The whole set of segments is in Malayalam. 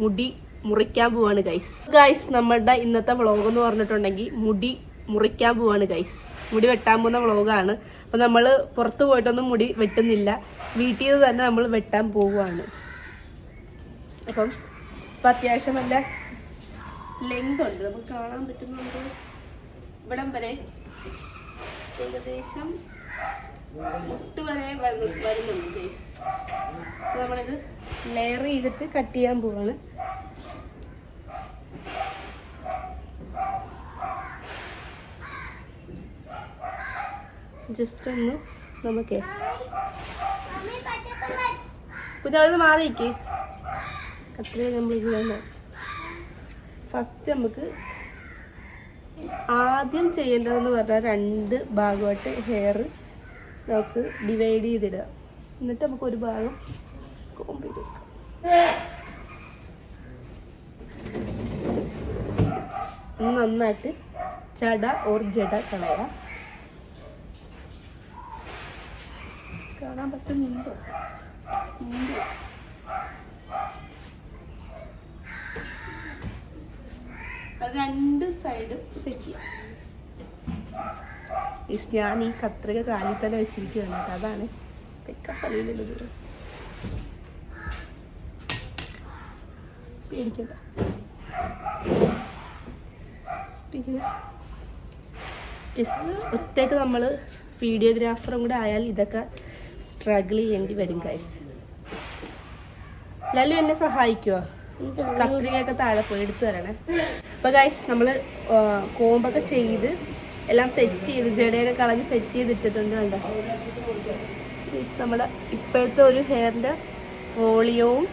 മുടി മുറിക്കാൻ പോവാണ് ഗൈസ് ഗൈസ് നമ്മളുടെ ഇന്നത്തെ വ്ളോഗ് എന്ന് പറഞ്ഞിട്ടുണ്ടെങ്കിൽ മുടി മുറിക്കാൻ പോവാണ് ഗൈസ് മുടി വെട്ടാൻ പോകുന്ന വ്ളോഗാണ് അപ്പൊ നമ്മൾ പുറത്തു പോയിട്ടൊന്നും മുടി വെട്ടുന്നില്ല. വീട്ടിൽ നിന്ന് തന്നെ നമ്മൾ വെട്ടാൻ പോവുകയാണ് അപ്പം ഇപ്പം അത്യാവശ്യം നല്ല ലെങ്ത് ഉണ്ട്. നമുക്ക് കാണാൻ പറ്റുന്നുണ്ട്. ഇവിടം വരെ ഏകദേശം മുട്ട് വരെ വരുന്നു- വരുന്നുണ്ട് ഗൈസ് അപ്പോൾ നമ്മളിത് ലെയർ ചെയ്തിട്ട് കട്ട് ചെയ്യാൻ പോവാണ്. ജസ്റ്റ് ഒന്ന് നമുക്ക് പിന്നെ അവിടെ നിന്ന് മാറിയിക്കേ. കത്രിക നമ്മൾ ഇത് ഫസ്റ്റ് നമുക്ക് ആദ്യം ചെയ്യേണ്ടതെന്ന് പറഞ്ഞാൽ രണ്ട് ഭാഗമായിട്ട് ഹെയർ നമുക്ക് ഡിവൈഡ് ചെയ്തിടുക. എന്നിട്ട് നമുക്ക് ഒരു ഭാഗം കോമ്പ് ചെയ്ത് ഒന്ന് നന്നായിട്ട് ചട ഓർ ജട കളയാം. കാണാൻ പറ്റുന്നുണ്ടോ രണ്ട് സൈഡും സെറ്റ് ചെയ്യാം. ഇസ് ഞാൻ ഈ കത്രിക കാലിൽ തന്നെ വെച്ചിരിക്കുകയാണ്. കേട്ടോ അതാണ് പേടിക്കണ്ട. പിന്നെ ജസ്റ്റ് ഒറ്റയ്ക്ക് നമ്മൾ വീഡിയോഗ്രാഫറും കൂടെ ആയാൽ ഇതൊക്കെ സ്ട്രഗിൾ ചെയ്യേണ്ടി വരും ഗൈസ് ലല്ലു എന്നെ സഹായിക്കുമോ കത്രികയൊക്കെ താഴെ പോയി എടുത്തു തരണേ. അപ്പൊ ഗൈസ് നമ്മൾ കോമ്പൊക്കെ ചെയ്ത് എല്ലാം സെറ്റ് ചെയ്ത് ജടയൊക്കെ കളഞ്ഞ് സെറ്റ് ചെയ്തിട്ടിട്ടുണ്ട് കണ്ടോ? കണ്ട നമ്മുടെ ഇപ്പോഴത്തെ ഒരു ഹെയറിന്റെ വോളിയവും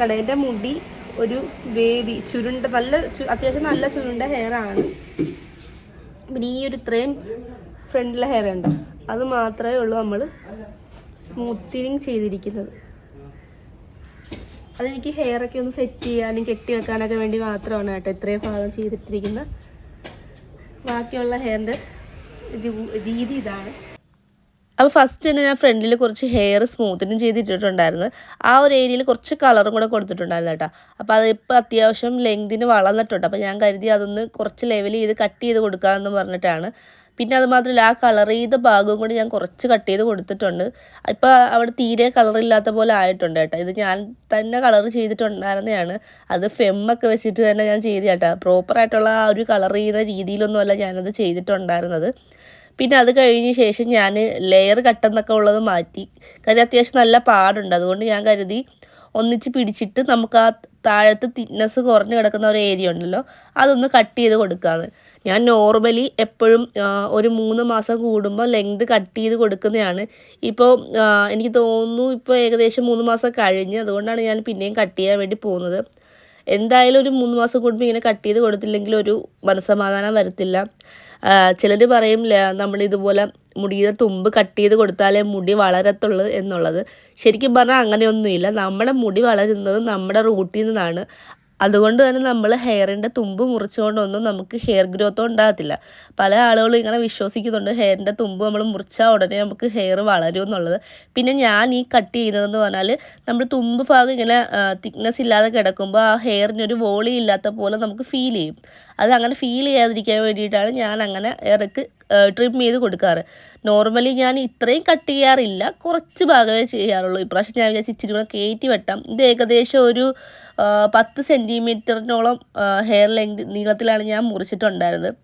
കടേന്റെ മുടി ഒരു വേവി ചുരുണ്ട നല്ല അത്യാവശ്യം നല്ല ചുരുണ്ട ഹെയർ ആണ്. പിന്നെ ഈ ഒരു ഇത്രയും ഫ്രണ്ടിലെ ഹെയർ ഉണ്ടോ? അത് മാത്രമേ ഉള്ളൂ നമ്മൾ സ്മൂത്തിനിങ് ചെയ്തിരിക്കുന്നത്. അതെനിക്ക് ഹെയറൊക്കെ ഒന്ന് സെറ്റ് ചെയ്യാനും കെട്ടി വെക്കാനൊക്കെ വേണ്ടി മാത്രമാണ് കേട്ടോ ഇത്രയും ഭാഗം ചെയ്തിട്ടിരിക്കുന്നത്. ബാക്കിയുള്ള ഹെയറിന്റെ രീതി ഇതാണ്. അപ്പോൾ ഫസ്റ്റ് തന്നെ ഞാൻ ഫ്രണ്ടിൽ കുറച്ച് ഹെയർ സ്മൂത്തനും ചെയ്തിട്ടിട്ടുണ്ടായിരുന്നു. ആ ഒരു ഏരിയയിൽ കുറച്ച് കളറും കൂടെ കൊടുത്തിട്ടുണ്ടായിരുന്നു കേട്ടോ. അപ്പോൾ അതിപ്പോൾ അത്യാവശ്യം ലെങ്തിന് വളർന്നിട്ടുണ്ട്. അപ്പോൾ ഞാൻ കരുതി അതൊന്ന് കുറച്ച് ലെവൽ ചെയ്ത് കട്ട് ചെയ്ത് കൊടുക്കാമെന്ന് പറഞ്ഞിട്ടാണ് പിന്നെ അത് മാത്രമല്ല ആ കളർ ചെയ്ത ഭാഗവും കൂടി ഞാൻ കുറച്ച് കട്ട് ചെയ്ത് കൊടുത്തിട്ടുണ്ട്. ഇപ്പോൾ അവിടെ തീരെ കളർ ഇല്ലാത്ത പോലെ ആയിട്ടുണ്ട് കേട്ടോ. ഇത് ഞാൻ തന്നെ കളർ ചെയ്തിട്ടുണ്ടായിരുന്നതാണ്. അത് ഫെമ്മൊക്കെ വെച്ചിട്ട് തന്നെ ഞാൻ ചെയ്ത് കേട്ടോ. പ്രോപ്പറായിട്ടുള്ള ആ ഒരു കളർ ചെയ്യുന്ന രീതിയിലൊന്നുമല്ല ഞാനത് ചെയ്തിട്ടുണ്ടായിരുന്നത്. പിന്നെ അത് കഴിഞ്ഞ ശേഷം ഞാൻ ലെയർ കട്ടെന്നൊക്കെ ഉള്ളത് മാറ്റി. കാര്യം അത്യാവശ്യം നല്ല പാടുണ്ട്. അതുകൊണ്ട് ഞാൻ കരുതി ഒന്നിച്ച് പിടിച്ചിട്ട് നമുക്ക് ആ താഴത്ത് തിക്നെസ് കുറഞ്ഞ് കിടക്കുന്ന ഒരു ഏരിയ ഉണ്ടല്ലോ അതൊന്ന് കട്ട് ചെയ്ത് കൊടുക്കാമെന്ന് ഞാൻ നോർമലി എപ്പോഴും ഒരു മൂന്ന് മാസം കൂടുമ്പോൾ ലെങ്ത് കട്ട് ചെയ്ത് കൊടുക്കുന്നതാണ്. ഇപ്പോൾ എനിക്ക് തോന്നുന്നു ഇപ്പോൾ ഏകദേശം മൂന്ന് മാസം കഴിഞ്ഞ് അതുകൊണ്ടാണ് ഞാൻ പിന്നെയും കട്ട് ചെയ്യാൻ വേണ്ടി പോകുന്നത്. എന്തായാലും ഒരു മൂന്ന് മാസം കൂടുമ്പോൾ ഇങ്ങനെ കട്ട് ചെയ്ത് കൊടുത്തില്ലെങ്കിൽ ഒരു മനസ്സമാധാനം വരത്തില്ല. ചിലർ പറയും നമ്മൾ ഇതുപോലെ മുടിയുടെ തുമ്പ് കട്ട് ചെയ്ത് കൊടുത്താലേ മുടി വളരത്തുള്ളൂ എന്നുള്ളത്. ശരിക്കും പറഞ്ഞാൽ അങ്ങനെയൊന്നുമില്ല. നമ്മുടെ മുടി വളരുന്നത് നമ്മുടെ റൂട്ടിൽ നിന്നാണ് അതുകൊണ്ട് തന്നെ നമ്മൾ ഹെയറിന്റെ തുമ്പ് മുറിച്ചുകൊണ്ടൊന്നും നമുക്ക് ഹെയർ ഗ്രോത്ത് ഉണ്ടാകത്തില്ല. പല ആളുകളും ഇങ്ങനെ വിശ്വസിക്കുന്നുണ്ട് ഹെയറിന്റെ തുമ്പ് നമ്മൾ മുറിച്ചാൽ ഉടനെ നമുക്ക് ഹെയർ വളരും എന്നുള്ളത്. പിന്നെ ഞാൻ ഈ കട്ട് ചെയ്യുന്നതെന്ന് പറഞ്ഞാൽ നമ്മൾ തുമ്പ് ഭാഗം ഇങ്ങനെ തിക്നെസ് ഇല്ലാതെ കിടക്കുമ്പോൾ ആ ഹെയറിന് ഒരു വോളി ഇല്ലാത്ത പോലെ നമുക്ക് ഫീൽ ചെയ്യും. അത് അങ്ങനെ ഫീൽ ചെയ്യാതിരിക്കാൻ വേണ്ടിയിട്ടാണ് ഞാൻ അങ്ങനെ ഇറക്ക് ട്രിം ചെയ്ത് കൊടുക്കാറ്. നോർമലി ഞാൻ ഇത്രയും കട്ട് ചെയ്യാറില്ല. കുറച്ച് ഭാഗമേ ചെയ്യാറുള്ളൂ. ഇപ്രാവശ്യം ഞാൻ വിചാരിച്ചു ഇച്ചിരി കൂടെ കയറ്റി വെട്ടാം. ഇത് ഏകദേശം ഒരു പത്ത് സെന്റിമീറ്ററിനോളം ഹെയർ ലെങ്ത് നീളത്തിലാണ് ഞാൻ മുറിച്ചിട്ടുണ്ടായിരുന്നത്.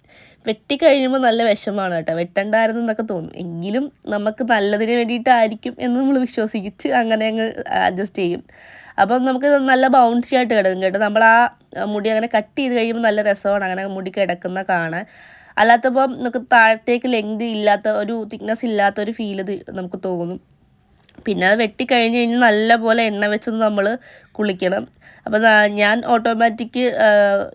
വെട്ടിക്കഴിയുമ്പോൾ നല്ല വിഷമാണ് കേട്ടോ. വെട്ടണ്ടായിരുന്നു എന്നൊക്കെ തോന്നും. എങ്കിലും നമുക്ക് നല്ലതിന് വേണ്ടിയിട്ടായിരിക്കും എന്ന് നമ്മൾ വിശ്വസിച്ച് അങ്ങനെ അങ്ങ് അഡ്ജസ്റ്റ് ചെയ്യും. അപ്പം നമുക്ക് നല്ല ബൗൺസി ആയിട്ട് കിടക്കും കേട്ടോ. നമ്മൾ ആ മുടി അങ്ങനെ കട്ട് ചെയ്ത് കഴിയുമ്പോൾ നല്ല രസമാണ്. അങ്ങനെ മുടി കിടക്കുന്ന കാണാൻ. അല്ലാത്തപ്പോൾ നമുക്ക് താഴത്തേക്ക് ലെങ്ത് ഇല്ലാത്ത ഒരു തിക്നെസ് ഇല്ലാത്ത ഒരു ഫീൽ നമുക്ക് തോന്നും. പിന്നെ അത് വെട്ടിക്കഴിഞ്ഞ് കഴിഞ്ഞാൽ നല്ലപോലെ എണ്ണ വെച്ചൊന്ന് നമ്മൾ കുളിക്കണം. അപ്പോൾ ഞാൻ ഓട്ടോമാറ്റിക്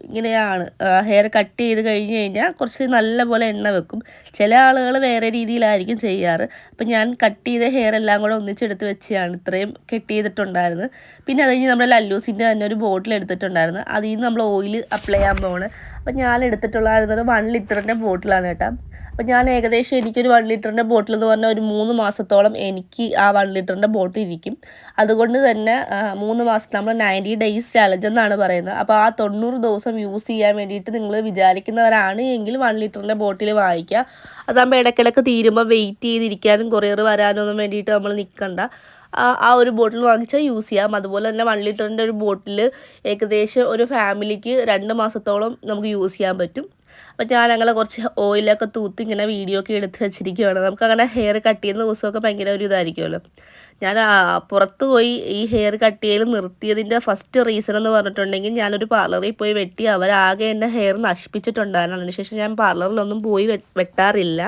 ഇങ്ങനെയാണ്. ഹെയർ കട്ട് ചെയ്ത് കഴിഞ്ഞ് കഴിഞ്ഞാൽ കുറച്ച് നല്ലപോലെ എണ്ണ വെക്കും. ചില ആളുകൾ വേറെ രീതിയിലായിരിക്കും ചെയ്യാറ്. അപ്പം ഞാൻ കട്ട് ചെയ്ത ഹെയർ എല്ലാം കൂടെ ഒന്നിച്ചെടുത്ത് വെച്ചാണ് ഇത്രയും കെട്ട് ചെയ്തിട്ടുണ്ടായിരുന്നത്. പിന്നെ അത് കഴിഞ്ഞ് നമ്മുടെ ലല്ലൂസിന്റെ തന്നെ ഒരു ബോട്ടിൽ എടുത്തിട്ടുണ്ടായിരുന്നു. അതിൽ നിന്ന് നമ്മൾ ഓയിൽ അപ്ലൈ ചെയ്യാൻ പോകണം അപ്പം ഞാൻ എടുത്തിട്ടുള്ളായിരുന്നത് വൺ ലിറ്ററിന്റെ ബോട്ടിലാണ് കേട്ടോ. അപ്പം ഞാൻ ഏകദേശം എനിക്കൊരു വൺ ലിറ്ററിന്റെ ബോട്ടിൽ എന്ന് പറഞ്ഞാൽ ഒരു മൂന്ന് മാസത്തോളം എനിക്ക് ആ വൺ ലിറ്ററിന്റെ ബോട്ടിൽ ഇരിക്കും. അതുകൊണ്ട് തന്നെ മൂന്ന് മാസം നമ്മൾ നയന്റി ഡേയ്സ് ചലഞ്ച് എന്നാണ് പറയുന്നത്. അപ്പോൾ ആ തൊണ്ണൂറ് ദിവസം യൂസ് ചെയ്യാൻ വേണ്ടിയിട്ട് നിങ്ങൾ വിചാരിക്കുന്നവരാണ് എങ്കിൽ വൺ ലിറ്ററിന്റെ ബോട്ടിൽ വാങ്ങിക്കുക. അതാകുമ്പോൾ ഇടയ്ക്കിടയ്ക്ക് തീരുമ്പോൾ വെയിറ്റ് ചെയ്തിരിക്കാനും കൊറിയർ വരാനൊന്നും വേണ്ടിയിട്ട് നമ്മൾ നിൽക്കണ്ട ആ ഒരു ബോട്ടിൽ വാങ്ങിച്ചാൽ യൂസ് ചെയ്യാം. അതുപോലെ തന്നെ വൺ ലിറ്ററിന്റെ ഒരു ബോട്ടിൽ ഏകദേശം ഒരു ഫാമിലിക്ക് രണ്ട് മാസത്തോളം നമുക്ക് യൂസ് ചെയ്യാൻ പറ്റും. അപ്പം ഞാൻ അങ്ങനെ കുറച്ച് ഓയിലൊക്കെ തൂത്ത് ഇങ്ങനെ വീഡിയോ ഒക്കെ എടുത്ത് വെച്ചിരിക്കുകയാണ് നമുക്കങ്ങനെ ഹെയർ കട്ട് ചെയ്യുന്ന ദിവസമൊക്കെ ഭയങ്കര ഒരു ഇതായിരിക്കുമല്ലോ. ഞാൻ പുറത്ത് പോയി ഈ ഹെയർ കട്ട് ചെയ്യൽ നിർത്തിയതിന്റെ ഫസ്റ്റ് റീസൺ എന്ന് പറഞ്ഞിട്ടുണ്ടെങ്കിൽ ഞാനൊരു പാർലറിൽ പോയി വെട്ടി അവരാകെ എന്റെ ഹെയർ നശിപ്പിച്ചിട്ടുണ്ടായിരുന്നു. അതിനുശേഷം ഞാൻ പാർലറിലൊന്നും പോയി വെട്ടാറില്ല.